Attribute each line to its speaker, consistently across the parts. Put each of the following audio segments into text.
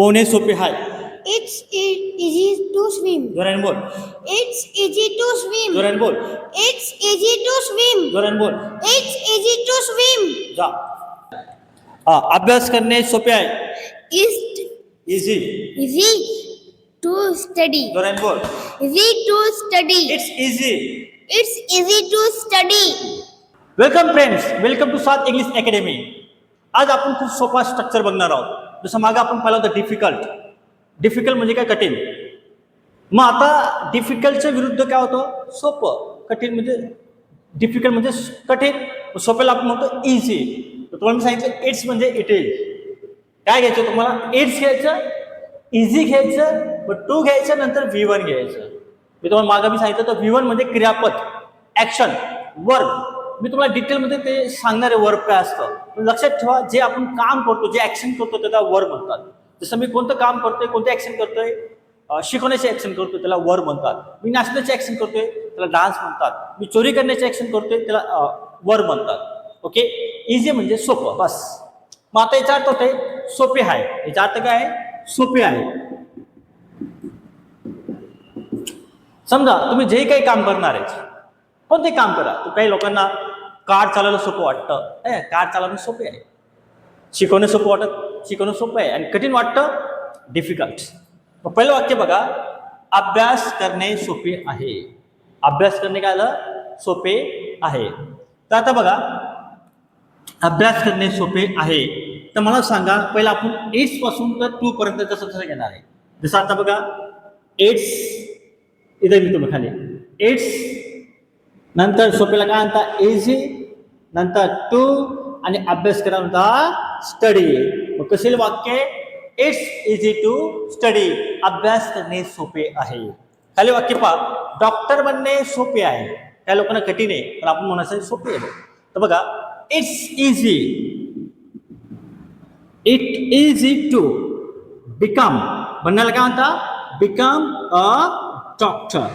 Speaker 1: पोहणे सोपे हाय
Speaker 2: It's e- easy to swim.
Speaker 1: जोराने बोल
Speaker 2: It's easy to swim.
Speaker 1: जोराने बोल
Speaker 2: It's easy to swim.
Speaker 1: जोराने बोल
Speaker 2: It's easy to swim.
Speaker 1: जा हा अभ्यास करणे सोपे आहे
Speaker 2: It's
Speaker 1: easy
Speaker 2: easy to study.
Speaker 1: जोराने बोल
Speaker 2: Easy to study.
Speaker 1: It's easy
Speaker 2: It's easy to study.
Speaker 1: Welcome friends welcome to सात इंग्लिश अकॅडमी आज आपण खूप सोपा स्ट्रक्चर बघणार आहोत जसं मागं आपण पाहिलं होतं डिफिकल्ट डिफिकल्ट म्हणजे काय? कठीण. मग आता डिफिकल्टच्या विरुद्ध काय होतं? सोपं. कठीण म्हणजे डिफिकल्ट म्हणजे कठीण. सोप्याला आपण म्हणतो इझी तर तुम्हाला मी सांगितलं इट्स म्हणजे इट इज काय घ्यायचं तुम्हाला? इट्स घ्यायचं इझी घ्यायचं मग टू घ्यायचं नंतर व्ही वन घ्यायचं. मी तुम्हाला मागं मी सांगितलं तर व्ही वन म्हणजे क्रियापद. ॲक्शन वर्क मी तुम्हाला डिटेलमध्ये ते सांगणारे वर्ब काय असतं? लक्षात ठेवा जे आपण काम करतो जे ॲक्शन करतो त्याला वर म्हणतात. जसं मी कोणतं काम करतोय कोणतं ॲक्शन करतोय शिकवण्याचे ॲक्शन करतोय त्याला वर म्हणतात. मी नाचण्याचे ॲक्शन करतोय त्याला डान्स म्हणतात. मी चोरी करण्याचे ॲक्शन करतोय त्याला वर म्हणतात. ओके इझी म्हणजे सोपं बस. मग आता याचा अर्थ होतंय सोपे आहे. याचा अर्थ काय आहे? सोपे आहे. समजा तुम्ही जे काही काम करणार आहे पण ते काम करा? काही लोकांना कार चालवणं सोपं वाटतं. ए कार चालवणं सोपे आहे. शिकवणं सोपं वाटत शिकवणं सोपं आहे आणि कठीण वाटतं डिफिकल्ट मग पहिलं वाक्य बघा अभ्यास करणे सोपे आहे. अभ्यास करणे काय आलं सोपे आहे. तर आता बघा अभ्यास करणे सोपे आहे. तर मला सांगा पहिला आपण एट्सपासून तर टू पर्यंत कसं कसं घेणार आहे. जसं आता बघा एट्स इथे मी तुम्ही खाली. एट्स नंतर सोपेला काय म्हणता? एझी नंतर टू आणि अभ्यास करा स्टडी मग कशील वाक्य? इट्स इझी टू स्टडी अभ्यास करणे सोपे आहे. खाली वाक्य पहा. डॉक्टर बनणे सोपे आहे. त्या लोकांना कठीण आहे पण आपण म्हणायचं सोपे आहे. तर बघा it's easy it easy to become बनण्याला काय म्हणता? बिकम अ डॉक्टर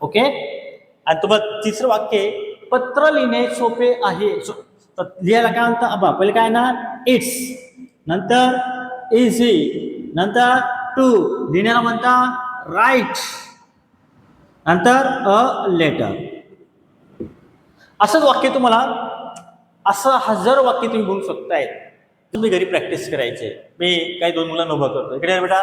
Speaker 1: ओके आणि तुम्हाला तिसरं वाक्य आहे, पत्र लिहिणे सोपे आहे. सो- तर लिहायला काय म्हणतं? अबा पहिले काय ना इट्स नंतर इझी नंतर टू लिहिण्याला म्हणता राईट नंतर अ लेटर असंच वाक्य तुम्हाला असं हजार वाक्य तुम्ही बोलू शकताय. तुम्ही घरी प्रॅक्टिस करायचे. मी काही दोन मुलांना उभं करतो इकडे बेटा.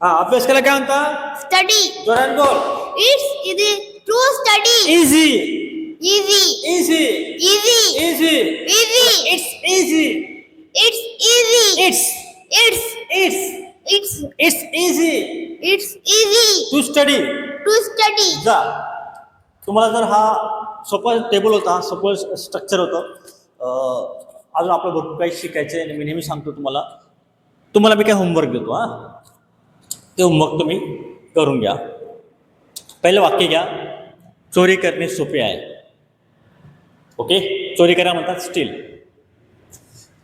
Speaker 1: हा अभ्यास करायला काय म्हणता
Speaker 2: study.
Speaker 1: जोरात बोल।
Speaker 2: It's easy to study.
Speaker 1: Easy
Speaker 2: Easy.
Speaker 1: Easy
Speaker 2: Easy.
Speaker 1: Easy
Speaker 2: Easy.
Speaker 1: It's easy
Speaker 2: It's easy.
Speaker 1: It's
Speaker 2: It's.
Speaker 1: It's
Speaker 2: it's.
Speaker 1: It's easy
Speaker 2: it's easy.
Speaker 1: To study
Speaker 2: to study.
Speaker 1: जा. तुम्हाला जर हा सोपा टेबल होता हा सोपं स्ट्रक्चर होतं अं, अजून आपलं भरपूर काही शिकायचं आहे आणि मी नेहमी सांगतो तुम्हाला. तुम्हाला मी काय होमवर्क देतो हां? ते मग तुम्ही करून घ्या. पहिलं वाक्य घ्या. चोरी करणे सोपे आहे. ओके चोरी करा म्हणतात स्टील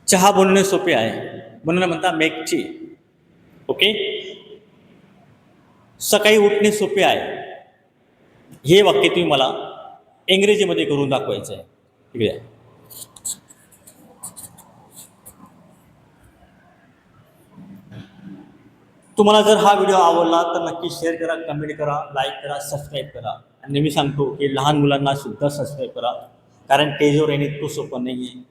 Speaker 1: चहा बनवणे सोपे आहे. म्हणून म्हणतात मेकची. ओके सकाळी उठणे सोपे आहे. हे वाक्य तुम्ही मला इंग्रजीमध्ये करून दाखवायचं आहे. ठीक या. तुम्हाला जर हा व्हिडिओ आवडला तर नक्की शेअर करा कमेंट करा लाईक करा सबस्क्राईब करा. आणि नेहमी सांगतो की लहान मुलांना सुद्धा सबस्क्राईब करा. कारण टेजवर येणे इतकं सोपं नाही आहे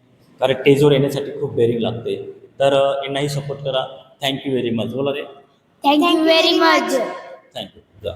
Speaker 1: कारण टेजवर येण्यासाठी खूप बेरिंग लागते. तर यांनाही सपोर्ट करा. थँक्यू व्हेरी मच बोला रे.
Speaker 2: You very much.
Speaker 1: Thank you